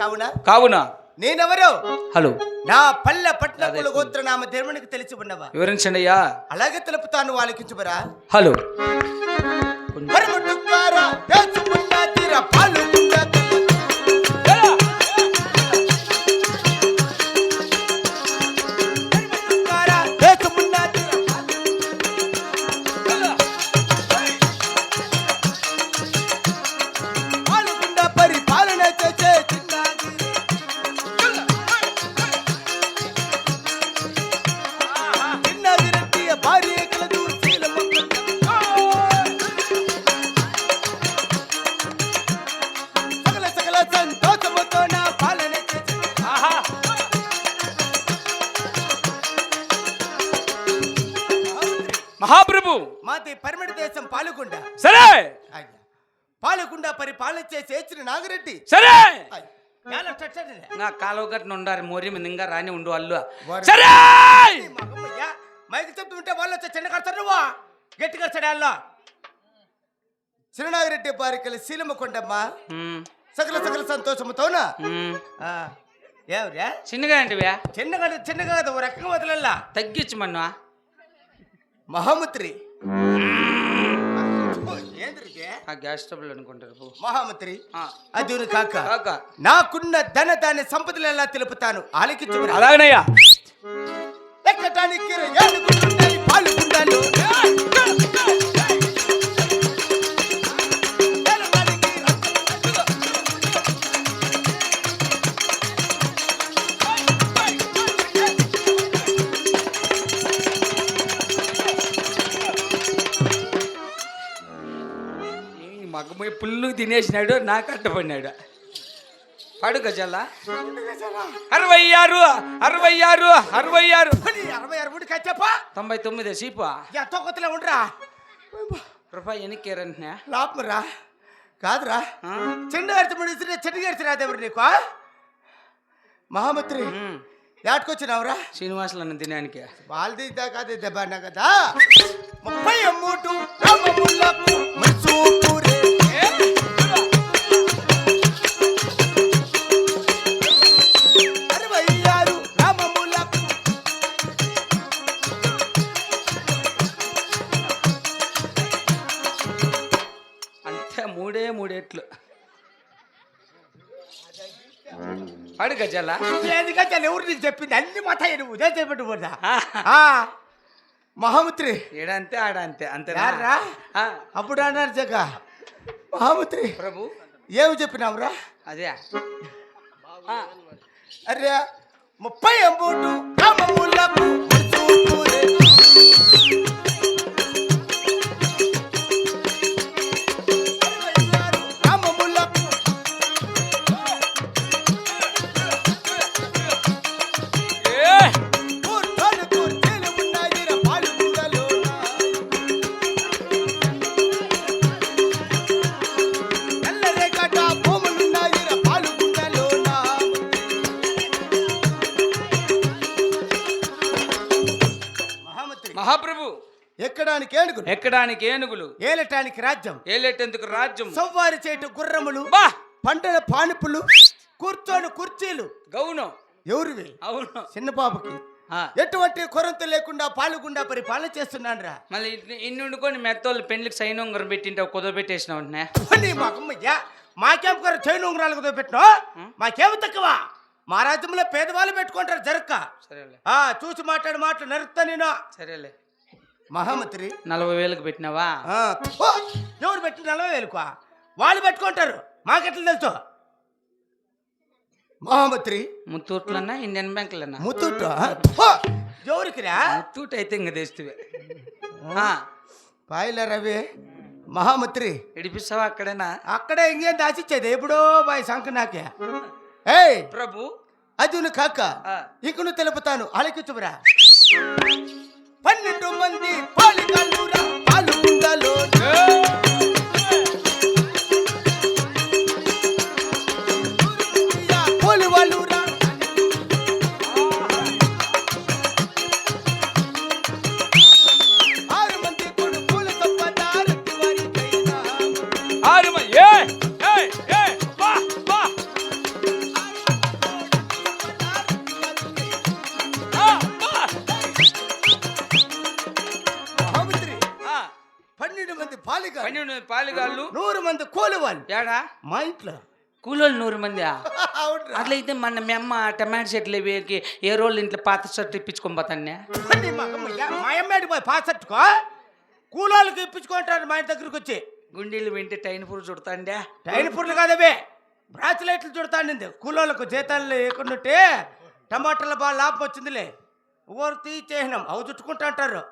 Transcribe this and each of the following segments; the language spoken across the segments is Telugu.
కావున కావున నేనెవరు? హలో. నా పల్లె పట్ల కుల గోత్ర నామ దేవునికి తెలిసి ఉన్నవా? వివరించండి అయ్యా. అలాగే తెలుపుతాను ఆలకించుమరా హలో. మాది పరిమిడ దేశం పాలుగుండ సరే. పాలుగుండ పరిపాలన చేసి ఏచిన నాగిరెడ్డి. సరే? నా కాలువ గట్టిన ఉండారు మోరి మీద ఇంకా రాని ఉండు వాళ్ళు వారు- సరే! మైకి చెప్తుంటే వాళ్ళు వచ్చి చిన్న కడతారు నువ్వు. గట్టిగా చడాల్లో చిరునాగిరెడ్డి బారికలు శీలమ్మ కొండమ్మ. సకల సకల సంతోషముతోనా. ఆ, ఏమిరా చిన్నగా అంటివే చిన్నగా చిన్నగా కదా ఓ రకంగా వదలల్లా? తగ్గించు మన్ను. మహామంత్రి గ్యాస్ అనుకుంటారు. మహామంత్రి అది కాక నాకున్న ధన దాని సంపదలు ఎలా తెలుపుతాను? ఆలకించు అలాగనయ్యా. ఎక్కటానికి మగ్గమై పుల్లు తినేసినాడు నాకు అడ్డపడినాడు. పడు గజల్లా అరవై ఆరు అరవై ఆరు అరవై ఆరు. అరవై ఆరు మూడు కచ్చప్పా తొంభై తొమ్మిది సీపు. ఎంతో కొత్తలో ఉండరా. రూపాయి ఎన్నికేరంటున్నా లాపరా కాదురా. చిన్న గడిచి ముడిసి చెట్టు గడిచి రాదేవరు నీకు మహామంత్రి. ఏటకొచ్చినావురా శ్రీనివాసులు అన్న దినానికి. వాళ్ళది కాదు దెబ్బ కదా? ముప్పై మూడు పడు గజల్లా ఎందుకంటే ఎవరు నీకు చెప్పింది? అన్ని మాట నువ్వు. ఉదయం చెప్పట్టు పోతా. మహామంత్రి. ఏడంతే ఆడంతే అంతే యార్రా? అప్పుడు అన్నారు జగ. మహామంత్రి ప్రభు. ఏమి చెప్పినావురా? అదే. అరే ముప్పై మూడు రామములకు ఎక్కడానికి ఏనుగులు? ఎక్కడానికి ఏనుగులు? ఏలటానికి రాజ్యం. ఏలేటెందుకు రాజ్యం? సవ్వారి చేటు గుర్రములు బా! పంటల పానుపులు కూర్చొని కుర్చీలు. గౌనం. ఎవరివి? అవును. చిన్న పాపకి ఎటువంటి కొరంత లేకుండా పాలుగుండా పరిపాలన చేస్తున్నాను రా మళ్ళీ ఇన్ని- వండుకొని మెత్తోళ్ళు పెళ్ళికి సైన్ ఉంగరం పెట్టింటే కుదరబెట్టేసిన వెంటనే. నీ మగమ్మయ్యా మాకేం కొర చైన్ ఉంగరాలు కుదో పెట్టినా మాకేమి తక్కువ? మా రాజ్యంలో పేదవాళ్ళు పెట్టుకుంటారు జరక్క. సరేలే. ఆ చూసి మాట్లాడి మాటలు నరుకుతా నేను. సరేలే. మహామంత్రి. నలభై వేలకు పెట్టినావా? ఎవరు పెట్టి నలభై వేలుకో? వాళ్ళు పెట్టుకుంటారు. మాకెట్లా తెలుసు? మహామంత్రి. ముత్తూట్లన్నా ఇండియన్ బ్యాంకులన్నా. ముత్తూట్? ఎవరికిరా? ముత్తూట్ అయితే ఇంక తెస్తువే పాయల రవి. మహామంత్రి. ఇడిపిస్తావా అక్కడేనా? అక్కడే ఇంకేం దాచిచ్చేది? ఎప్పుడో బాయ్ సంక నాకే. ఏయ్! ప్రభు. అదును కాక. ఇకను తెలుపుతాను. ఆలకించుమరా. పన్నెండు మంది పాలికల్లురా పాలుగుండలో మంది పాలిగాళ్ళు. నూరు మంది కూలి వాళ్ళు ఏడా? మా ఇంట్లో. కూలోళ్ళు నూరు మంది. అట్లయితే మన మీ అమ్మ టమాటో చెట్లు వేకి ఏ రోజులు ఇంట్లో పాత షర్ట్ ఇప్పించుకొని పోతానే మా అమ్మాయికి పోయి పాసట్టుకో కూలోళ్ళకి ఇప్పించుకుంటారు మా ఇంటి దగ్గరికి వచ్చి. గుండీలు వింటే టైన్ పూలు చుడతాండే? టైన్ పుర్లు కాదవే బ్రాస్లెట్లు చుడతాండింది. కూలోళ్ళకు జీతాలు లేకుండాటే టమాటాల బాగా లాభం వచ్చిందిలే. ఊరు తీసేసినాం. అవి చుట్టుకుంటా అంటారు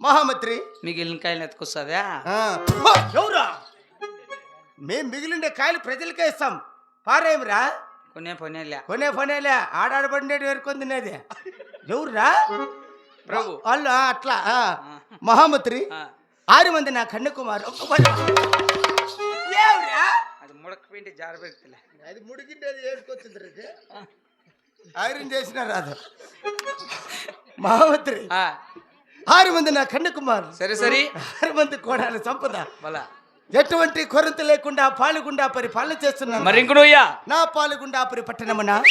మహామంత్రి. మిగిలిన కాయలు ఎత్తుకొస్తుందా ఎవరా మేం మిగిలిండే కాయలు ప్రజలకే ఇస్తాం. పారేమిరా? కొనే పనేలే. కొనే పనేలే. ఆడాడబడినట్టు వేరుకొని తినేది. ఎవరురా? ప్రభు. వాళ్ళు అట్లా. మహామంత్రి ఆరు మంది నా కన్యాకుమారి. అది ముడకపోయింటే జారబెడుతులే. అది ముడికిండేది వేసుకొచ్చింది ఐరన్ చేసిన రాదు. మహామంత్రి ఆ, ఆరు మంది నా కన్యాకుమారు సరే సరే. ఆరు మంది కోడాలి సంపద. ఎటువంటి కొరత లేకుండా పాలుగుండా పరిపాలన చేస్తున్నాను. మరి ఇంకుడుయ్యా నా పాలుగుండా పరి పట్టణమున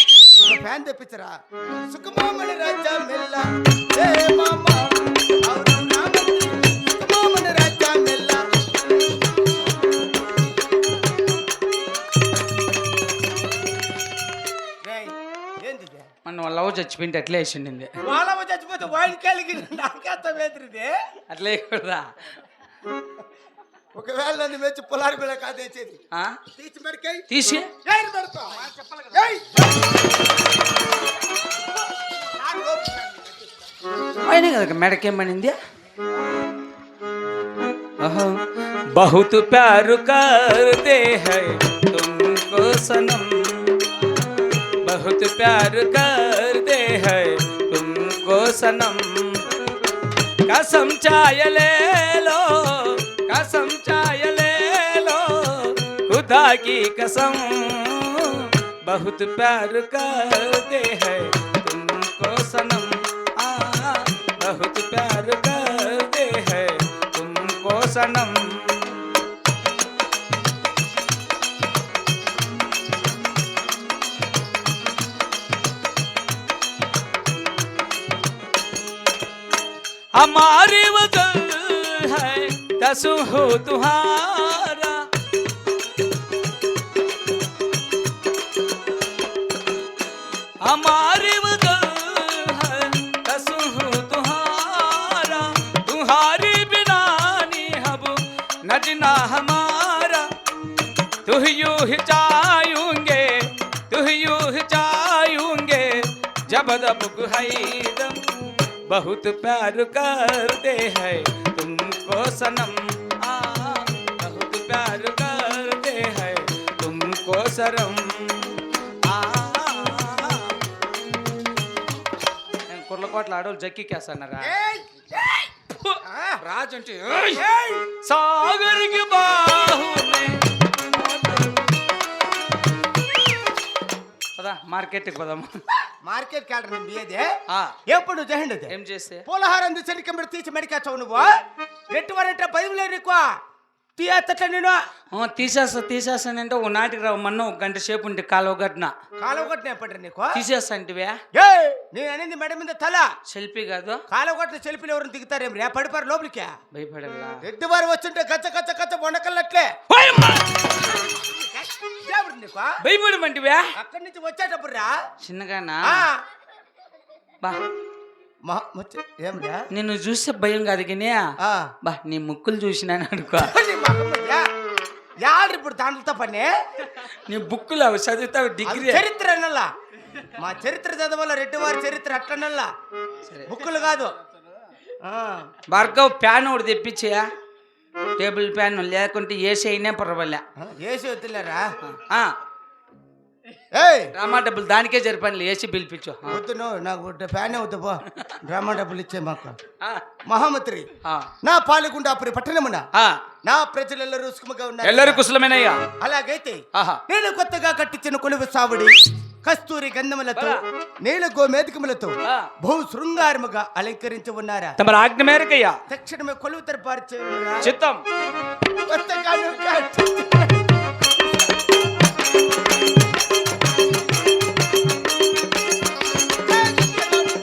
ఫ్యాన్ తెప్పించరా. సుఖమామణి రాజా మెల్ల. ఏ మామ లవ్ చచ్చిపోయింటే అట్లే వేసిండింది వాళ్ళమ్మ చచ్చిపోతే వాయిన్ కలిగి నాకేస్తా వేదిరిది అట్లే వేయకూడదా ఒకవేళ నన్ను మెచ్చి పొలారి మీద కాదేసేది ఆ? తీసి మరికై తీసి ఏయ్ పెడతా ఏయ్ అయినా కదా మెడకేమనింది बहुत प्यार करते हैं तुमको सनम बहुत प्यार करते हैं तुमको सनम। कसम चाय ले लो कसम चाय ले लो खुदा की कसम। बहुत प्यार करते हैं तुमको सनम। आ, बहुत प्यार करते हैं तुमको सनम। हमारी वजह है कसु हो तुम्हारा। हमारी वजह है कसु हो तुम्हारा। तुम्हारी बिना नहीं हब नजना हमारा। तू यू ही चाहूँगे तू यूँ ही चाहूँगे, जब दब हैदम बहुत प्यार करते हैं तुमको सनम आ बहुत प्यार करते हैं तुमको शरम ఆ కుర్లకోట్ల ఆడోళ్ళు జక్కికేస్తున్నారా ఏయ్ ఏయ్ ఆ రాజు అంటే ఏయ్ సాగర్కి బాహు పదా మార్కెట్కి పదాం మార్కెట్ క్యాడర్ నేను బియ్యదే ఎప్పుడు జహండదే ఏం చేస్తే? పూలహారం తీసి కింద తీసి మెడికేస్తావు నువ్వు. ఎటువంటి బైబుల్ నీకు? తీయచ్చట నేను ఆ, తీసేస్తా తీసేస్తానంటే ఓ నాటికి రావు మొన్న ఒక గంట సేపు ఉంటే కాలువ గట్టిన కాలువ కొట్టిన ఎప్పటి నీకు? తీసేస్తా అంటివే. ఏ నేను అనేది మెడ మీద తల. సెల్ఫీ కాదు. కాలువ కొట్టిన సెల్ఫీలు ఎవరిని దిగుతారేం రే? పడిపారు లోపలికి. భయపడల్లా. రెడ్డి వారు వస్తుంటే గచ్చ గచ్చ గచ్చ వండకల్లట్లే దేవుడు నీకు? భయపడమంటివే అక్కడి నుంచి వచ్చేటప్పుడు రా. చిన్నగానా. బా. మహా వచ్చే ఏం రా నిన్ను చూస్తే భయం కాదు కానీ. బా నీ ముక్కులు చూసినాను అనుకో. యాడు ఇప్పుడు దాంట్లతో పని? నీ బుక్కులు అవి చదువుతావు డిగ్రీ. చరిత్ర అన్నల్లా మా చరిత్ర చదవాల రెడ్డి వారి చరిత్ర అట్లనల్లా. బుక్కులు కాదు. భార్గవ్ ప్యాన్ ఒకటి తెప్పించయా. టేబుల్ ప్యాన్ లేకుంటే ఏసీ అయినా పర్వాలే. ఏసి వద్దులేరా? డ్రామా డబ్బులు దానికే జరిపాను ఏసీ పిలిపించు వద్దు నాకు ఫ్యానే వద్దు పో. డ్రామా డబ్బులు ఇచ్చే మాకు. మహామంత్రి నా పాలగుండాపురి పట్టణమున ఆ. నా ప్రజలెల్లరూ సుఖముగా ఉన్నారు. ఎల్లరు కుశలమేనయ్యా. అలాగైతే నేను కొత్తగా కట్టించిన కొలువు సావుడి కస్తూరి గంధములతో. నీళ్ళ గోమేధికములతో. బహు శృంగారముగా అలంకరించి ఉన్నారా తమరు ఆజ్ఞ మేరకయ్యా తక్షణమే కొలువు తెరపారు చేయురా. చిత్తం